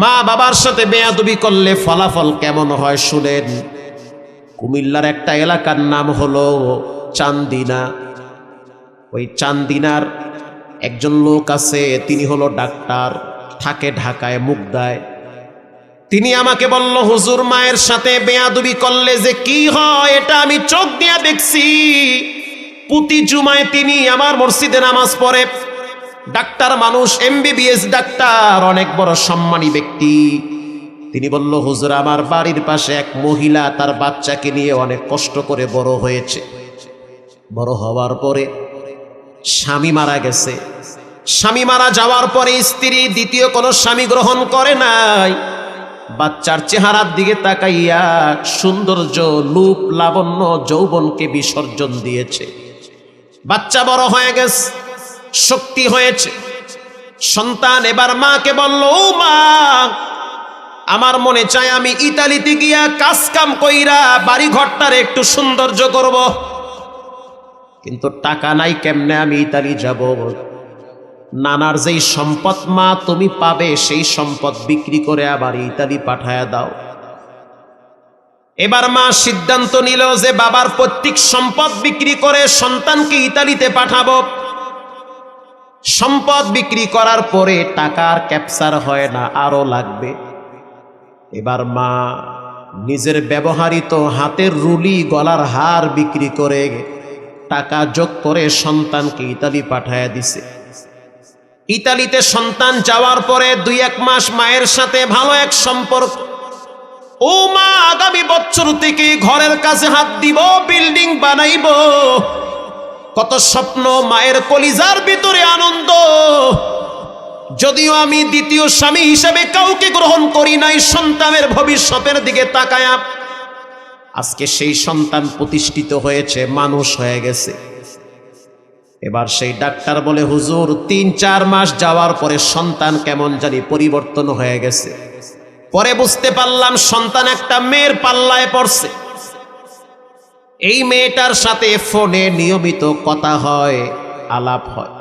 মা বাবার সাথে বেয়াদবি করলে ফলাফল কেমন হয় শুনেন। কুমিল্লার একটা এলাকার নাম হলো চান্দিনা। ওই চান্দিনার একজন লোক আছে, তিনি হলো ডাক্তার, থাকে ঢাকায়, মুগদায়। তিনি আমাকে বলল, হুজুর, মায়ের সাথে বেয়াদবি করলে যে কি হয়, এটা আমি চোখ দিয়া দেখছি। প্রতি জুমায় তিনি আমার মসজিদে নামাজ পড়ে। ডাক্তার মানুষ এমবিবিএস ডাক্তার, অনেক বড় সম্মানী ব্যক্তি। তিনি বলল, হুজুর, আমার বাড়ির পাশে এক মহিলা তার বাচ্চাকে নিয়ে অনেক কষ্ট করে বড় হয়েছে। বড় হওয়ার পরে স্বামী মারা গেছে। স্বামী মারা যাওয়ার পরে স্ত্রী দ্বিতীয় কোনো স্বামী গ্রহণ করে নাই। বাচ্চার চেহারার দিকে তাকাইয়া সৌন্দর্য লূপ লাবণ্য, যৌবনকে বিসর্জন দিয়েছে। বাচ্চা বড় হয়ে গেছে। শক্তি হয়েছে। সন্তান এবার মাকে বলল, ও মা, আমার মনে চায় আমি ইতালিতে গিয়া কাজ কাম কইরা বাড়ি ঘরটার একটু সৌন্দর্য করব। কিন্তু টাকা নাই কেমনে আমি ইতালি যাব? নানার যেই সম্পদ মা, তুমি পাবে, সেই সম্পদ বিক্রি করে আবার ইতালি পাঠায় দাও। এবার মা সিদ্ধান্ত নিল যে বাবার প্রত্যেক সম্পদ বিক্রি করে সন্তানকে ইতালিতে পাঠাবো। সম্পদ বিক্রি করার পরে টাকার ক্যাপচার হয় না, আরও লাগবে। এবার মা নিজের ব্যবহারিত হাতের রুলি, গলার হার বিক্রি করে টাকা যোগ করে সন্তানকে ইতালি পাঠায় দিছে। ইতালিতে সন্তান যাওয়ার পরে দুই এক মাস মায়ের সাথে ভালো এক সম্পর্ক। ও মা, আগামী বছর থেকে ঘরের কাছে হাত দিব, বিল্ডিং বানাইব। কত স্বপ্ন মায়ের কলিজার ভিতরে আনন্দ। যদিও আমি দ্বিতীয় স্বামী হিসেবে কাউকে গ্রহণ করি নাই, সন্তানের ভবিষ্যতের দিকে তাকায়া আজকে সেই সন্তান প্রতিষ্ঠিত হয়েছে, মানুষ হয়ে গেছে। এবার সেই ডাক্তার বলে, হুজুর, তিন, চার মাস যাওয়ার পরে সন্তান কেমন জানি পরিবর্তন হয়ে গেছে। পরে বুঝতে পারলাম, সন্তান একটা মেয়ের পাল্লায় পড়ছে। এই মেয়েটার সাথে ফোনে নিয়মিত কথা হয়, আলাপ হয়।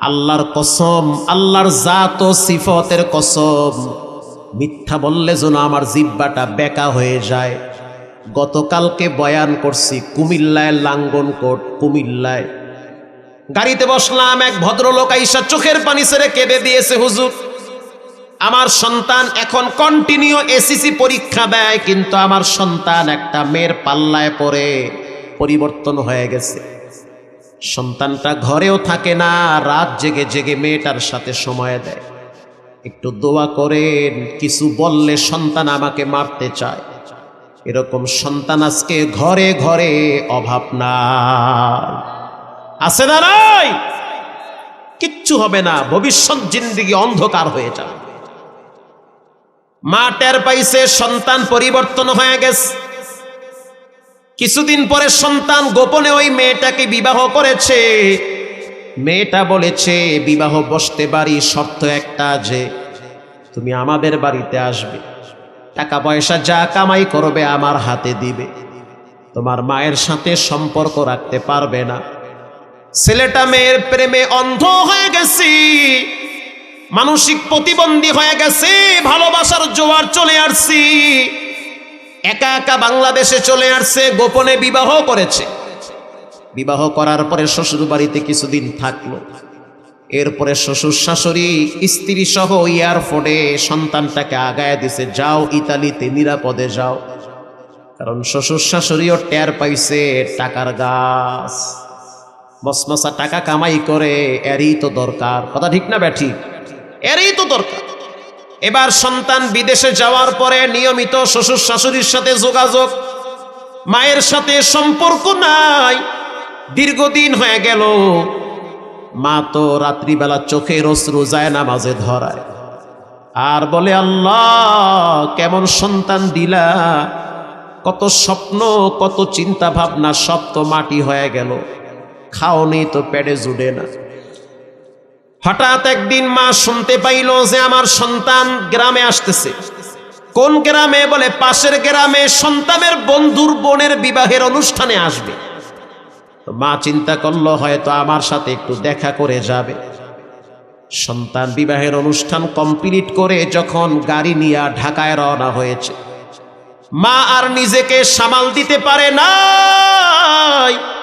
আল্লাহর কসম, আল্লাহর জাত ও সিফতের কসম। মিথ্যা বললে যেন আমার জিব্বাটা বেকা হয়ে যায়। গতকালকে বয়ান করছি, কুমিল্লায় লাঙ্গনকোট কুমিল্লায়। গাড়িতে বসলাম, এক ভদ্রলোক আইসা চোখের পানি ছেড়ে কেঁদে দিয়েছে, হুজুর। আমার সন্তান এখন কন্টিনিউ এসিসি পরীক্ষা দেয়, কিন্তু আমার সন্তান একটা মেয়ের পাল্লায় পড়ে, পরিবর্তন হয়ে গেছে। সন্তানটা ঘরেও থাকে না, রাত জেগে জেগে মেয়েটার সাথে সময় দেয়। একটু দোয়া করেন, কিছু বললে সন্তান আমাকে মারতে চায়। এরকম সন্তান আজকে ঘরে ঘরে অভাব না আছে না নাই? কিচ্ছু হবে না, ভবিষ্যৎ জিন্দিগি অন্ধকার হয়ে যাবে। মা টের পাইছে সন্তান পরিবর্তন হয়ে গেছে। কিছুদিন পরে সন্তান গোপনে ওই মেয়েটাকে বিবাহ করেছে। মেয়েটা বলেছে, বিবাহ বসতে পারি, শর্ত একটা যে, তুমি আমাদের বাড়িতে আসবে। টাকা পয়সা যা কামাই করবে আমার হাতে দিবে। তোমার মায়ের সাথে সম্পর্ক রাখতে পারবে না। ছেলেটা মেয়ের প্রেমে অন্ধ হয়ে গেছি। মানসিক প্রতিবন্ধী হয়ে গেছে, ভালোবাসার জোয়ার চলে আসছি। একা একা বাংলাদেশে চলে আসছে, গোপনে বিবাহ করেছে। বিবাহ করার পরে শ্বশুর বাড়িতে কিছুদিন থাকল। এরপরে শ্বশুর শাশুড়ি, স্ত্রী সহ এয়ারপোর্টে সন্তানটাকে আগায় দিছে, যাও ইতালিতে, নিরাপদে যাও। কারণ শ্বশুর শাশুড়িও টের পাইছে, টাকার গাছ মসমসা টাকা কামাই করে, এরই তো দরকার। কথা ঠিক না, ব্যাঠিক? এরই তো দরকার। এবার সন্তান বিদেশে যাওয়ার পরে নিয়মিত শ্বশুর শাশুড়ির সাথে যোগাযোগ, মায়ের সাথে সম্পর্ক নাই, দীর্ঘদিন হয়ে গেল। মা তো রাত্রিবেলা চোখের অশ্রু যায় না মাঝে ধরায়। আর বলে, আল্লাহ, কেমন সন্তান দিলা। কত স্বপ্ন, কত চিন্তা ভাবনা সব তো মাটি হয়ে গেল। খাও নেই তো পেটে জুড়ে না। হঠাৎ একদিন মা শুনতে পাইল যে আমার সন্তান গ্রামে আসতেছে। কোন গ্রামে? বলে, পাশের গ্রামে সন্তানের বন্ধুর বোনের বিবাহের অনুষ্ঠানে আসবে। মা চিন্তা করল, হয়তো আমার সাথে একটু দেখা করে যাবে। সন্তান বিবাহের অনুষ্ঠান কমপ্লিট করে যখন গাড়ি নিয়ে ঢাকায় রওনা হয়েছে। মা আর নিজেকে সামাল দিতে পারে নাই।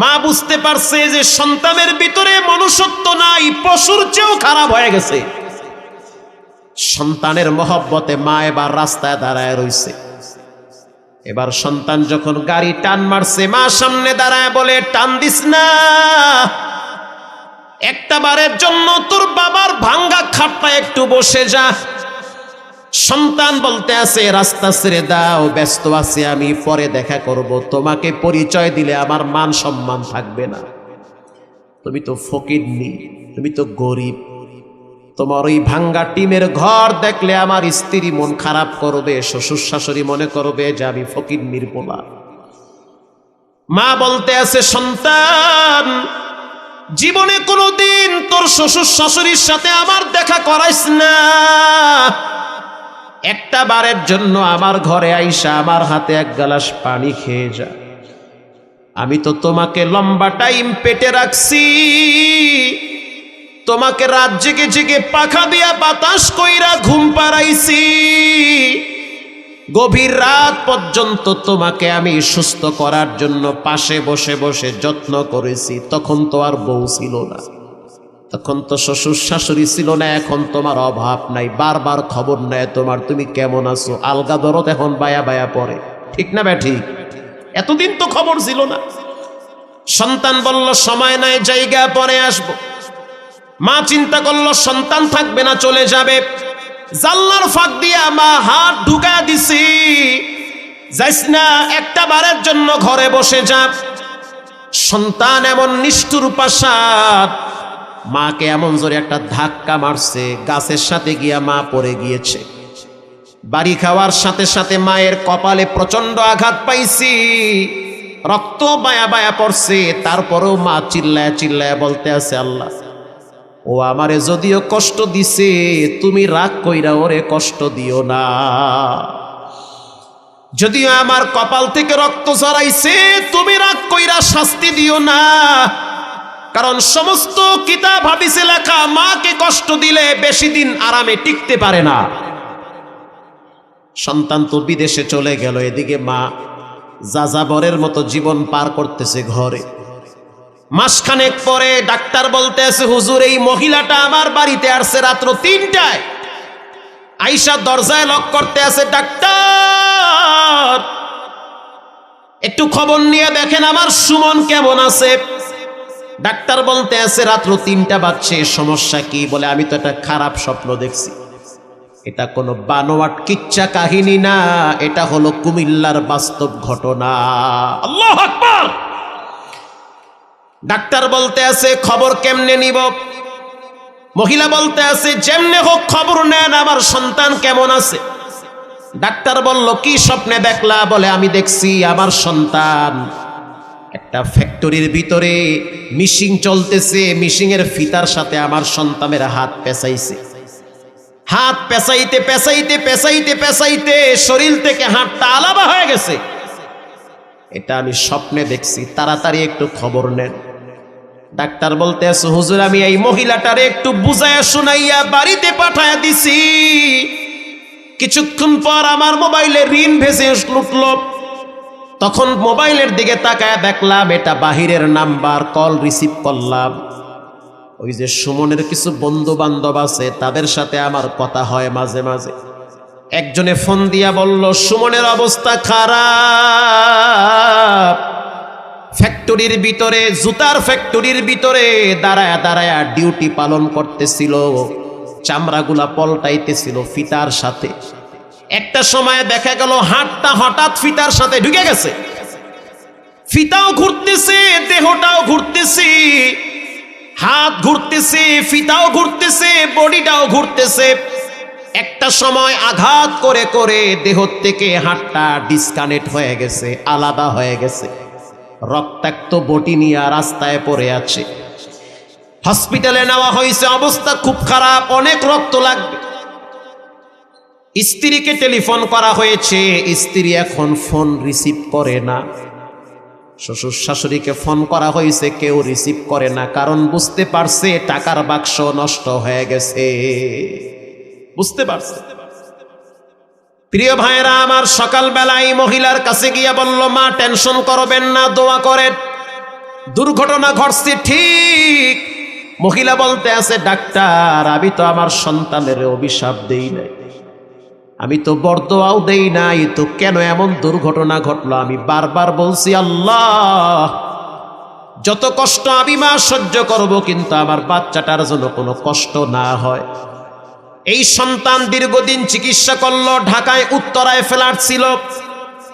মা বুঝতে পারছে যে সন্তানের ভিতরে মনুষ্যত্ব নাই, পশুর চেয়েও খারাপ হয়ে গেছে। সন্তানের মহব্বতে মা এবার রাস্তায় দাঁড়ায় রইছে। এবার সন্তান যখন গাড়ি টান মারছে, মা সামনে দাঁড়ায় বলে, টান দিস না। একটা বারের জন্য তোর বাবার ভাঙ্গা খাটটা একটু বসে যা। সন্তান বলতে আছে, রাস্তা ছেড়ে দাও, ব্যস্ত আছে আমি, পরে দেখা করব। তোমাকে পরিচয় দিলে আমার মান সম্মান থাকবে না। তুমি তো ফকিরনি তুমি তো গরিব। তোমার ওই ভাঙ্গা টিমের ঘর দেখলে আমার স্ত্রী মন খারাপ করবে, শ্বশুর শাশুড়ি মনে করবে যে আমি ফকির নির্মলা। মা বলতে আছে, সন্তান, জীবনে কোনোদিন তোর শ্বশুর শাশুড়ির সাথে আমার দেখা করাইস না। একটা বারের জন্য আমার ঘরে আইসা আমার হাতে এক গ্লাস পানি খেয়ে যা। আমি তো তোমাকে লম্বা টাইম পেটে রাখছি। তোমাকে রাত জেগে জেগে পাখা দিয়া বাতাস কইরা ঘুম পাড়াইছি। গভীর রাত পর্যন্ত তোমাকে আমি সুস্থ করার জন্য পাশে বসে বসে যত্ন করেছি, তখন তো আর বউ ছিল না। তখন তো শ্বশুর শাশুড়ি ছিল না, এখন তোমার অভাব নাই। বারবার খবর নেয় তোমার, তুমি কেমন আছো? আলগা দরদ এখন বায়া বায়া পড়ে। ঠিক না ব্যা ঠিক এতদিন তো খবর ছিল না। সন্তান বলল, সময় নাই, জায়গা পরে আসব। মা চিন্তা করল, সন্তান থাকবে না, চলে যাবে। জাল্লার ফাঁক দিয়া মা হাত ঢুকা দিছি। যাইস না, একটা বারের জন্য ঘরে বসে যা। সন্তান এমন নিষ্ঠুর পাশাদ মাকে এমন জোরে একটা ধাক্কা মারছে, গাছের সাথে গিয়া মা পড়ে গিয়েছে। বাড়ি খাওয়ার সাথে সাথে মায়ের কপালে প্রচণ্ড আঘাত পাইছি। রক্ত বায়া বায়া পড়ছে, তারপরেও মা চিল্লায় চিল্লায় বলতে আছে, আল্লাহ, ও আমারে যদিও কষ্ট দিছে, তুমি রাগ কইরা ওরে কষ্ট দিও না। যদিও আমার কপাল থেকে রক্ত ঝরাইছে, তুমি রাগ কইরা শাস্তি দিও না। কারণ সমস্ত কিতাব, হাদিসে লেখা মাকে কষ্ট দিলে বেশি দিন আরামে টিকতে পারে না। সন্তান তো বিদেশে চলে গেল, এদিকে মা যাযাবরের মতো জীবন পার করতেছে ঘরে। মাসখানেক পরে ডাক্তার বলতে আছে, হুজুর, এই মহিলাটা আমার বাড়িতে আসছে রাত্র তিনটায়। আইসা দরজায় লক করতে আছে, ডাক্তার, একটু খবর নিয়ে দেখেন, আমার সুমন কেমন আছে? ডাক্তার বলতে আছে, রাত্র তিনটা বাজছে, সমস্যা কি বলে, আমি তো একটা খারাপ স্বপ্ন দেখছি। এটা কোনো বানোয়াট কিচ্ছা কাহিনী না, এটা হলো কুমিল্লার বাস্তব ঘটনা। আল্লাহ ডাক্তার বলতে আছে, খবর কেমনে নিব? মহিলা বলতে আছে, যেমনে হোক খবর নেন, আমার সন্তান কেমন আছে? ডাক্তার বলল, কি স্বপ্নে দেখলা? বলে, আমি দেখছি আমার সন্তান। একটা ফ্যাক্টরির ভিতরে মিশিং চলতেছে মিশিং এর ফিতার সাথে আমার সন্তানের হাত পেঁচাইছে। হাত পেঁচাইতে পেঁচাইতে পেঁচাইতে পেঁচাইতে শরীর থেকে হাতটা আলাদা হয়ে গেছে। এটা আমি স্বপ্নে দেখছি, তাড়াতাড়ি একটু খবর নেন। ডাক্তার বলতে আছে হুজুর, আমি এই মহিলাটারে একটু বুঝায়া শুনাইয়া বাড়িতে পাঠায়া দিছি। কিছুক্ষণ পর আমার মোবাইলে ঋণ ভেসে উঠল তখন মোবাইলের দিকে তাকায় দেখলাম, এটা বাহিরের নাম্বার, কল রিসিভ করলাম। ওই যে সুমনের কিছু বন্ধু বান্ধব আছে, তাদের সাথে আমার কথা হয় মাঝে মাঝে। একজনে ফোন দিয়া বলল, সুমনের অবস্থা খারাপ। ফ্যাক্টরির ভিতরে, জুতার ফ্যাক্টরির ভিতরে দাঁড়ায়া দাঁড়ায়া ডিউটি পালন করতেছিল। চামড়াগুলা পলটাইতেছিল ফিতার সাথে। একটা সময় দেখা গেল হাতটা হঠাৎ ফিতার সাথে ঢুকে গেছে। ফিতাও ঘুরতেছে, দেহটাও ঘুরতেছে, হাত ঘুরতেছে, ফিতাও ঘুরতেছে, বডিটাও ঘুরতেছে। একটা সময় আঘাত করে করে দেহ থেকে হাতটা ডিসকানেক্ট হয়ে গেছে, আলাদা হয়ে গেছে। রক্তাক্ত বটি নিয়ে রাস্তায় পড়ে আছে। হসপিটালে নেওয়া হয়েছে, অবস্থা খুব খারাপ, অনেক রক্ত লাগবে। স্ত্রীকে টেলিফোন করা হয়েছে, স্ত্রী এখন ফোন রিসিভ করে না। শ্বশুর শাশুড়িকে ফোন করা হয়েছে, কেউ রিসিভ করে না, কারণ বুঝতে পারছে টাকার বাক্স নষ্ট হয়ে গেছে। বুঝতে পারছে? প্রিয় ভাইরা আমার সকালবেলায় মহিলার কাছে গিয়ে বলল, মা, টেনশন করবেন না, দোয়া করেন। দুর্ঘটনা ঘটছে ঠিক। মহিলা বলতে আছে, ডাক্তার, আমি তো আমার সন্তানের অভিশাপ দেই নাই। আমি তো বরদোয়াও দেই নাই, তো কেন এমন দুর্ঘটনা ঘটলো? আমি বারবার বলছি, আল্লাহ, যত কষ্ট আমি মা সহ্য করব, কিন্তু আমার বাচ্চাটার জন্য কোনো কষ্ট না হয়। এই সন্তান দীর্ঘদিন চিকিৎসা করল, ঢাকায়, উত্তরায় ফ্ল্যাট ছিল।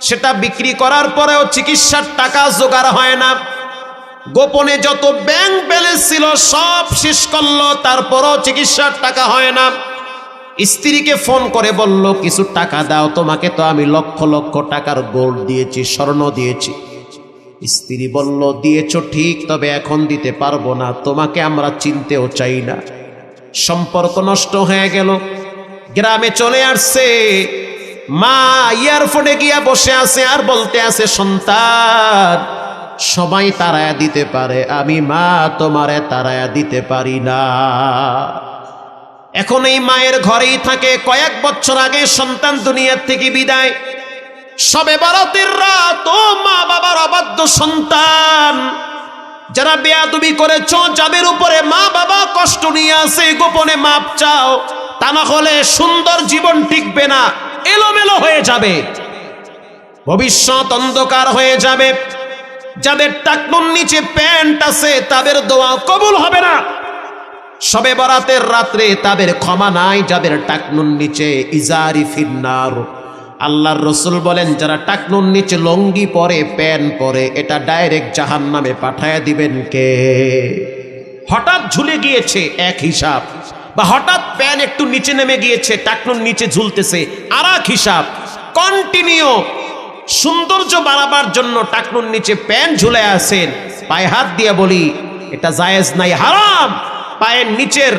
সেটা বিক্রি করার পরেও চিকিৎসার টাকা জোগাড় হয় না। গোপনে যত ব্যাংক ব্যালেন্স ছিল, সব শেষ করল, তারপরও চিকিৎসার টাকা হয় না। স্ত্রীকে ফোন করে বলল, কিছু টাকা দাও, তোমাকে তো আমি লক্ষ লক্ষ টাকার গোল্ড দিয়েছি, স্বর্ণ দিয়েছি। স্ত্রী বলল, দিয়েছ ঠিক, তবে এখন দিতে পারব না, তোমাকে আমরা চিনতেও চাই না। সম্পর্ক নষ্ট হয়ে গেল। গ্রামে চলে আসছে। মা ইয়ারফোনে গিয়া বসে আছে আর বলতে আছে, সন্তান, সবাই তারায়া দিতে পারে, আমি মা তোমারে তারায়া দিতে পারি না। এখন এই মায়ের ঘরেই থাকে। কয়েক বছর আগে সন্তান দুনিয়ার থেকে বিদায়। সবে বারাতের রাত, ও মা বাবার অবাধ্য সন্তান। যারা বেয়াদবি করেছ যাদের উপরে মা বাবা কষ্ট নিয়ে আসে, গোপনে মাপ চাও। তা না হলে সুন্দর জীবন টিকবে না, এলোমেলো হয়ে যাবে। ভবিষ্যৎ অন্ধকার হয়ে যাবে। যাদের টাকনুর নিচে প্যান্ট আছে, তাদের দোয়া কবুল হবে না। সবে বরাতের রাত্রে তাদের ক্ষমা নাই, যাদের টাকনুর নিচে ইজারি ফিন্নার আল্লাহর রসুল বলেন, যারা টাকনুর নিচে লঙ্গি পরে প্যান পরে, এটা ডাইরেক্ট জাহান নামে পাঠায় দিবেন কে? হঠাৎ ঝুলে গিয়েছে এক হিসাব, বা হঠাৎ প্যান একটু নিচে নেমে গিয়েছে টাকনুন নিচে ঝুলতেছে আর এক হিসাব। কন্টিনিউ সৌন্দর্য বাড়াবার জন্য টাকনুর নিচে প্যান ঝুলে আছেন। পায়ে হাত দিয়ে বলি, এটা জায়েজ নাই, হারাম। পায়ের নিচের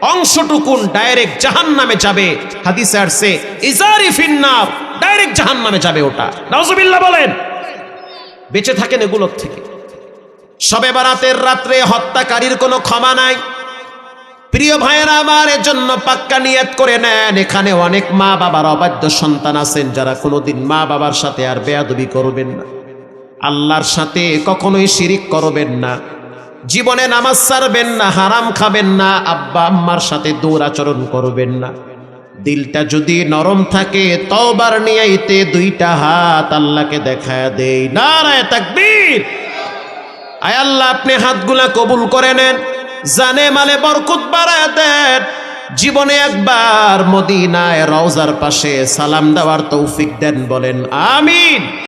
অংশটুকুন ডাইরেক্ট জাহান নামে যাবে। হাদিসে আসছে, ইজারি ফিন্নার ডাইরেক্ট জাহান নামে যাবে ওটা। নাউজুবিল্লাহ বলেন। বেঁচে থাকেন এগুলোর থেকে। সবে বারাতের রাত্রে হত্যাকারীর কোনো ক্ষমা নাই। প্রিয় ভাইয়েরা আমার এর জন্য পাক্কা নিয়াত করে নেন। এখানে অনেক মা বাবার অবাধ্য সন্তান আছেন, যারা কোনোদিন মা বাবার সাথে আর বেয়াদবি করবেন না। আল্লাহর সাথে কখনোই শিরিক করবেন না। জীবনে নামাজ ছাড়বেন না, হারাম খাবেন না, আব্বা আম্মার সাথে দৌড়াচরণ করবেন না। দিলটা যদি নরম থাকে, তওবার নিয়াইতে দুইটা হাত আল্লাহকে দেখা দেই। নারায় তাকবীর! আয় আল্লাহ, আপনি হাতগুলা কবুল করে নেন, জানে মালে বরকত বাড়ায় দেন। জীবনে একবার মদিনায় রওজার পাশে সালাম দেওয়ার তৌফিক দেন বলেন, আমিন।